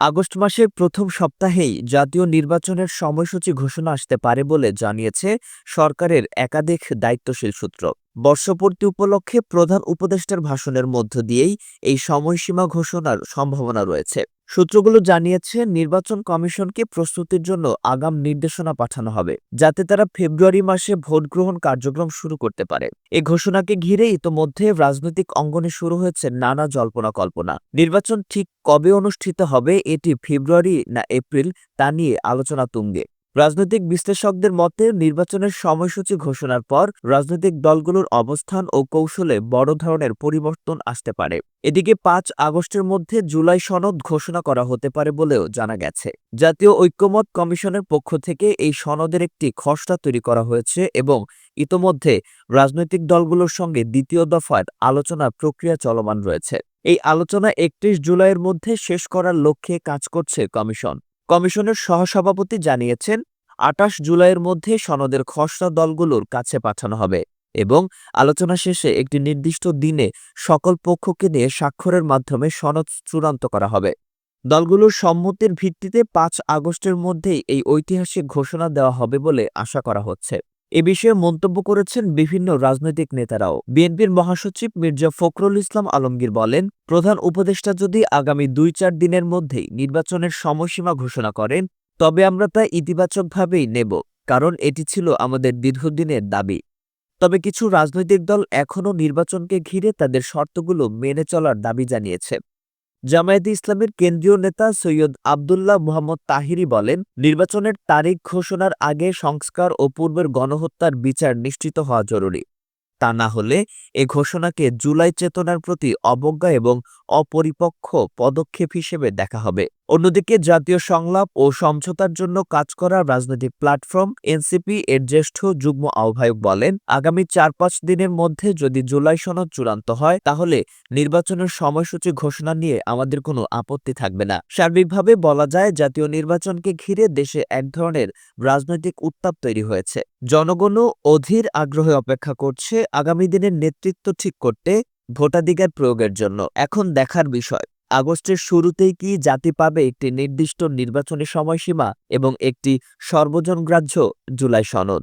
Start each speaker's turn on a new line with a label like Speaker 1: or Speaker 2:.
Speaker 1: August মাসের প্রথম সপ্তাহেই জাতীয় নির্বাচনের সময়সূচি ঘোষণা আসতে পারে বলে জানিয়েছে সরকারের একাধিক দায়িত্বশীল সূত্র। বর্ষপূর্তি উপলক্ষে প্রধান উপদেষ্টার ভাষণের মধ্য দিয়েই এই সময়সীমা ঘোষণার সম্ভাবনা রয়েছে। সূত্রগুলো জানিয়েছে, নির্বাচন কমিশনকে প্রস্তুতির জন্য আগাম নির্দেশনা পাঠানো হবে, যাতে তারা ফেব্রুয়ারি মাসে ভোট গ্রহণ কার্যক্রম শুরু করতে পারে। এ ঘোষণাকে ঘিরে ইতোমধ্যে রাজনৈতিক অঙ্গনে শুরু হয়েছে নানা জল্পনা কল্পনা। নির্বাচন ঠিক কবে অনুষ্ঠিত হবে এটি ফেব্রুয়ারি না এপ্রিল তা নিয়ে আলোচনা তুঙ্গে। রাজনৈতিক বিশ্লেষকদের মতে, নির্বাচনের সময়সূচি ঘোষণার পর রাজনৈতিক দলগুলোর অবস্থান ও কৌশলে বড় ধরনের পরিবর্তন আসতে পারে। এদিকে পাঁচ আগস্টের মধ্যে জুলাই সনদ ঘোষণা করা হতে পারে বলেও জানা গেছে। জাতীয় ঐক্যমত কমিশনের পক্ষ থেকে এই সনদের একটি খসড়া তৈরি করা হয়েছে এবং ইতোমধ্যে রাজনৈতিক দলগুলোর সঙ্গে দ্বিতীয় দফার আলোচনার প্রক্রিয়া চলমান রয়েছে। এই আলোচনা একত্রিশ জুলাইয়ের মধ্যে শেষ করার লক্ষ্যে কাজ করছে কমিশন। কমিশনের সহসভাপতি জানিয়েছেন, আটাশ জুলাইয়ের মধ্যে সনদের খসড়া দলগুলোর কাছে পাঠানো হবে এবং আলোচনা শেষে একটি নির্দিষ্ট দিনে সকল পক্ষকে নিয়ে স্বাক্ষরের মাধ্যমে সনদ চূড়ান্ত করা হবে। দলগুলোর সম্মতির ভিত্তিতে পাঁচ আগস্টের মধ্যেই এই ঐতিহাসিক ঘোষণা দেওয়া হবে বলে আশা করা হচ্ছে। এ বিষয়ে মন্তব্য করেছেন বিভিন্ন রাজনৈতিক নেতারাও। বিএনপির মহাসচিব মির্জা ফখরুল ইসলাম আলমগীর বলেন, প্রধান উপদেষ্টা যদি আগামী দুই চার দিনের মধ্যেই নির্বাচনের সময়সীমা ঘোষণা করেন, তবে আমরা তা ইতিবাচকভাবেই নেব, কারণ এটি ছিল আমাদের দীর্ঘদিনের দাবি। তবে কিছু রাজনৈতিক দল এখনও নির্বাচনকে ঘিরে তাদের শর্তগুলো মেনে চলার দাবি জানিয়েছে। জামায়াতে ইসলামের কেন্দ্রীয় নেতা সৈয়দ আবদুল্লাহ মোহাম্মদ তাহিরি বলেন, নির্বাচনের তারিখ ঘোষণার আগে সংস্কার ও পূর্বের গণহত্যার বিচার নিশ্চিত হওয়া জরুরি। তা না হলে এ ঘোষণাকে জুলাই চেতনার প্রতি অবজ্ঞা এবং অপরিপক্ষ পদক্ষেপ হিসেবে দেখা হবে। অন্যদিকে জাতীয় সংলাপ ও সমঝোতার জন্য কাজ করা রাজনৈতিক প্ল্যাটফর্ম এনসিপি এর জ্যেষ্ঠ যুগ্ম আহ্বায়ক বলেন, আগামী চার পাঁচ দিনের মধ্যে যদি জুলাই সনদ চূড়ান্ত হয়, তাহলে নির্বাচনের সময়সূচি ঘোষণা নিয়ে আমাদের কোনো আপত্তি থাকবে না। সার্বিকভাবে বলা যায়, জাতীয় নির্বাচনকে ঘিরে দেশে এক ধরনের রাজনৈতিক উত্তাপ তৈরি হয়েছে। জনগণও অধীর আগ্রহে অপেক্ষা করছে আগামী দিনের নেতৃত্ব ঠিক করতে, ভোটাধিকার প্রয়োগের জন্য। এখন দেখার বিষয়। আগস্টের শুরুতেই কি জাতি পাবে একটি নির্দিষ্ট নির্বাচনী সময়সীমা এবং একটি সর্বজনগ্রাহ্য জুলাই সনদ?